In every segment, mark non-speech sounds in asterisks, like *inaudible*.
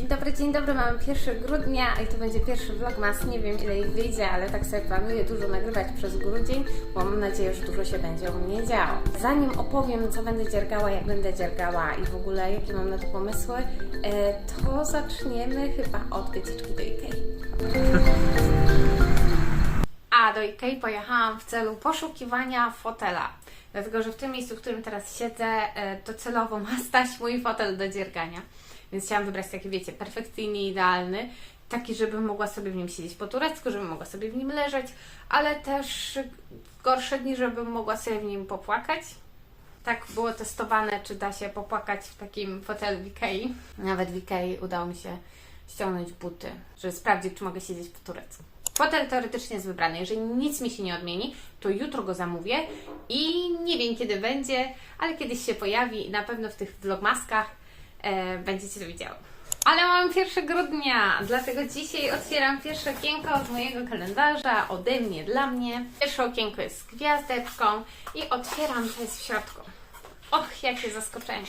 Dzień dobry, dzień dobry, mamy 1 grudnia i to będzie pierwszy vlogmas. Nie wiem ile ich wyjdzie, ale tak sobie planuję dużo nagrywać przez grudzień, bo mam nadzieję, że dużo się będzie u mnie działo. Zanim opowiem, co będę dziergała, jak będę dziergała i w ogóle jakie mam na to pomysły, e, to zaczniemy chyba od wycieczki do Ikei. *laughs* A do Ikei pojechałam w celu poszukiwania fotela. Dlatego, że w tym miejscu, w którym teraz siedzę, e, docelowo ma stać mój fotel do dziergania. Więc chciałam wybrać taki, wiecie, perfekcyjnie idealny. Taki, żebym mogła sobie w nim siedzieć po turecku, żebym mogła sobie w nim leżeć, ale też w gorsze dni, żebym mogła sobie w nim popłakać. Tak było testowane, czy da się popłakać w takim fotelu w Ikei. Nawet w Ikei udało mi się ściągnąć buty, żeby sprawdzić, czy mogę siedzieć po turecku. Fotel teoretycznie jest wybrany. Jeżeli nic mi się nie odmieni, to jutro go zamówię i nie wiem kiedy będzie, ale kiedyś się pojawi na pewno w tych vlogmaskach e, będziecie widziały. Ale mamy 1 grudnia, dlatego dzisiaj otwieram pierwsze okienko z mojego kalendarza, ode mnie, dla mnie. Pierwsze okienko jest z gwiazdeczką i otwieram, to jest w środku. Och, jakie zaskoczenie.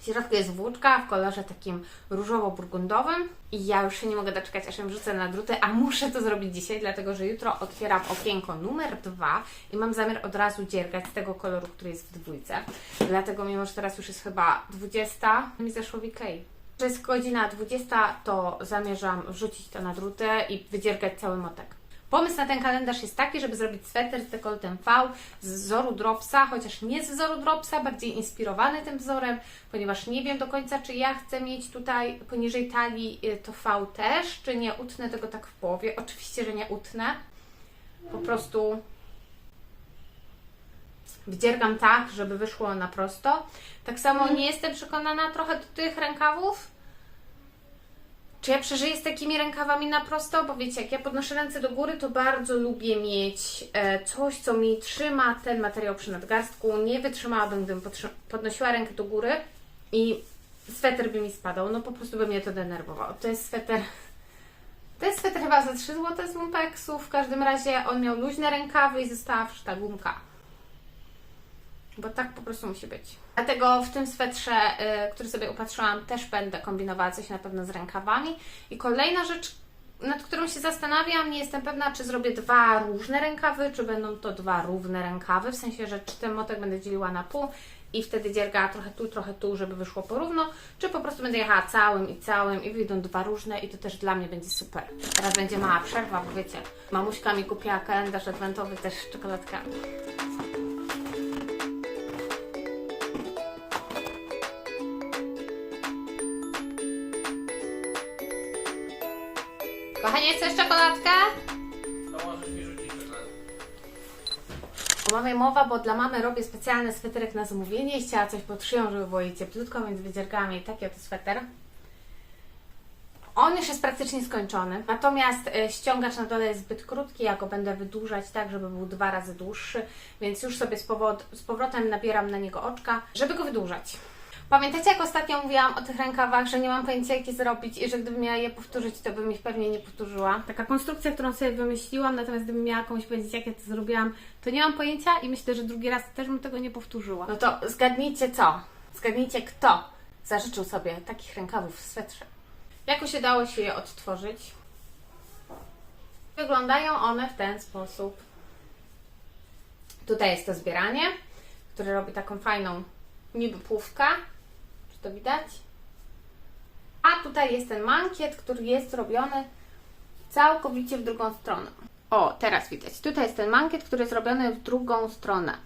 W środku jest włóczka w kolorze takim różowo-burgundowym i ja już się nie mogę doczekać, aż ją wrzucę na druty, a muszę to zrobić dzisiaj, dlatego że jutro otwieram okienko numer dwa i mam zamiar od razu dziergać z tego koloru, który jest w dwójce. Dlatego, mimo że teraz już jest chyba 20, mi zeszło w Ikei. Że godzina 20, to zamierzam wrzucić to na drutę i wydziergać cały motek. Pomysł na ten kalendarz jest taki, żeby zrobić sweter z dekoltem V z wzoru Dropsa, chociaż nie z wzoru Dropsa, bardziej inspirowany tym wzorem, ponieważ nie wiem do końca, czy ja chcę mieć tutaj poniżej talii y, to V też, czy nie utnę tego tak w połowie. Oczywiście, że nie utnę. Po prostu wdziergam tak, żeby wyszło na prosto. Tak samo nie jestem przekonana trochę do tych rękawów, czy ja przeżyję z takimi rękawami na prosto? Bo wiecie, jak ja podnoszę ręce do góry, to bardzo lubię mieć e, coś, co mi trzyma ten materiał przy nadgarstku. Nie wytrzymałabym, gdybym podnosiła rękę do góry i sweter by mi spadał. No po prostu by mnie to denerwowało. To jest sweter... *laughs* To jest sweter chyba za 3 zł z Lumpeksu. W każdym razie on miał luźne rękawy i została wszta gumka. Bo tak po prostu musi być. Dlatego w tym swetrze, y, który sobie upatrzyłam, też będę kombinowała coś na pewno z rękawami. I kolejna rzecz, nad którą się zastanawiam, nie jestem pewna, czy zrobię dwa różne rękawy, czy będą to dwa równe rękawy, w sensie, że czy ten motek będę dzieliła na pół i wtedy dziergała trochę tu, trochę tu, żeby wyszło porówno, czy po prostu będę jechała całym i całym i wyjdą dwa różne i to też dla mnie będzie super. Teraz będzie mała przerwa, bo wiecie, mamuśka mi kupiła kalendarz adwentowy też z czekoladkami. Kochanie, chcesz czekoladkę? To możesz mi rzucić czekoladę. O mamie mowa, bo dla mamy robię specjalny sweterek na zamówienie i chciała coś pod szyją, żeby było jej cieplutko, więc wydziergałam jej taki oto sweter. On już jest praktycznie skończony, natomiast e, ściągacz na dole jest zbyt krótki, ja go będę wydłużać tak, żeby był dwa razy dłuższy, więc już sobie z, powod- z powrotem nabieram na niego oczka, żeby go wydłużać. Pamiętacie, jak ostatnio mówiłam o tych rękawach, że nie mam pojęcia, jak je zrobić i że gdybym miała je powtórzyć, to bym ich pewnie nie powtórzyła? Taka konstrukcja, którą sobie wymyśliłam, natomiast gdybym miała komuś powiedzieć, jak ja to zrobiłam, to nie mam pojęcia i myślę, że drugi raz też bym tego nie powtórzyła. No to zgadnijcie co? Zgadnijcie kto zażyczył sobie takich rękawów w swetrze. Jakoś udało się je odtworzyć. Wyglądają one w ten sposób. Tutaj jest to zbieranie, które robi taką fajną niby płówkę. To widać? A tutaj jest ten mankiet, który jest robiony całkowicie w drugą stronę. O, teraz widać. Tutaj jest ten mankiet, który jest robiony w drugą stronę.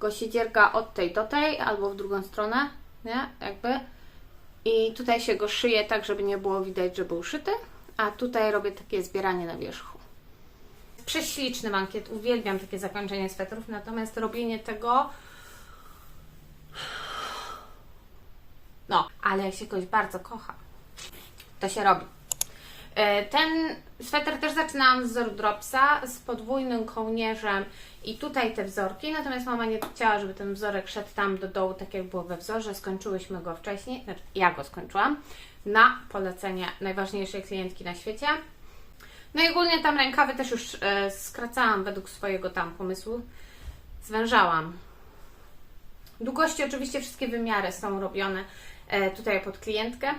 Go się dzierga od tej do tej, albo w drugą stronę, nie? Jakby. I tutaj się go szyje tak, żeby nie było widać, że był szyty. A tutaj robię takie zbieranie na wierzchu. Prześliczny mankiet. Uwielbiam takie zakończenie swetrów, natomiast robienie tego No, ale jak się kogoś bardzo kocha, to się robi. E, Ten sweter też zaczynałam z wzoru Dropsa z podwójnym kołnierzem i tutaj te wzorki, natomiast mama nie chciała, żeby ten wzorek szedł tam do dołu, tak jak było we wzorze. Skończyłyśmy go wcześniej, znaczy ja go skończyłam na polecenie najważniejszej klientki na świecie. No i ogólnie tam rękawy też już e, skracałam według swojego tam pomysłu. Zwężałam. Długości oczywiście wszystkie wymiary są robione e, tutaj pod klientkę.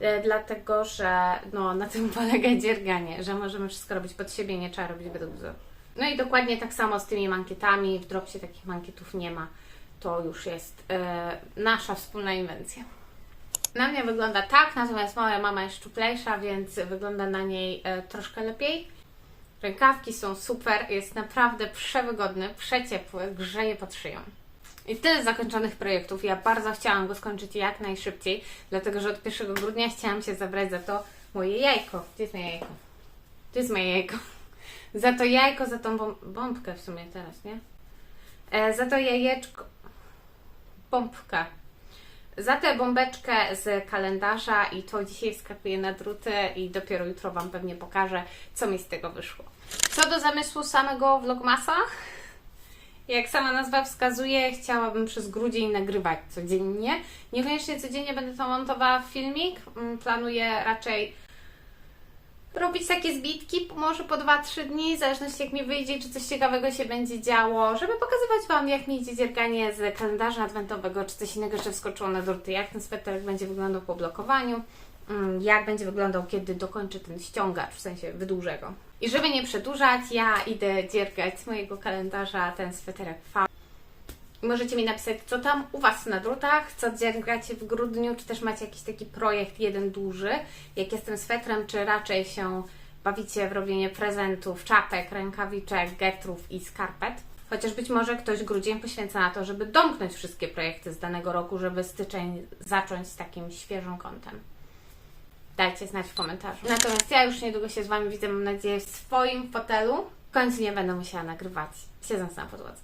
e, dlatego że no, na tym *laughs* polega dzierganie, że możemy wszystko robić pod siebie, nie trzeba robić według wzoru. No i dokładnie tak samo z tymi mankietami. W Dropsie takich mankietów nie ma. To już jest e, nasza wspólna inwencja. Na mnie wygląda tak, natomiast moja mama jest szczuplejsza, więc wygląda na niej troszkę lepiej. Rękawki są super, jest naprawdę przewygodny, przeciepły, grzeje pod szyją. I tyle zakończonych projektów. Ja bardzo chciałam go skończyć jak najszybciej, dlatego że od 1 grudnia chciałam się zabrać za to moje jajko. Gdzie jest moje jajko? To jest moje jajko. *laughs* Za to jajko, za tą bom- bombkę w sumie teraz, nie? E, za to jajeczko. Bombka. Za tę bombeczkę z kalendarza i to dzisiaj wskakuję na druty i dopiero jutro Wam pewnie pokażę, co mi z tego wyszło. Co do zamysłu samego vlogmasa, jak sama nazwa wskazuje, chciałabym przez grudzień nagrywać codziennie. Niekoniecznie codziennie będę to montowała w filmik. Mm, Planuję raczej robić takie zbitki, może po 2-3 dni, w zależności jak mi wyjdzie, czy coś ciekawego się będzie działo, żeby pokazywać Wam, jak mi idzie dzierganie z kalendarza adwentowego, czy coś innego jeszcze wskoczyło na druty, jak ten sweterek będzie wyglądał po blokowaniu, mm, jak będzie wyglądał, kiedy dokończę ten ściągacz, w sensie wydłużę go. I żeby nie przedłużać, ja idę dziergać z mojego kalendarza ten sweterek V. Możecie mi napisać, co tam u Was na drutach, co dziergacie w grudniu, czy też macie jakiś taki projekt, jeden duży, jak jestem swetrem, czy raczej się bawicie w robienie prezentów, czapek, rękawiczek, getrów i skarpet. Chociaż być może ktoś grudzień poświęca na to, żeby domknąć wszystkie projekty z danego roku, żeby styczeń zacząć z takim świeżym kątem. Dajcie znać w komentarzu. Natomiast ja już niedługo się z Wami widzę, mam nadzieję, w swoim fotelu. W końcu nie będę musiała nagrywać siedząc na podłodze.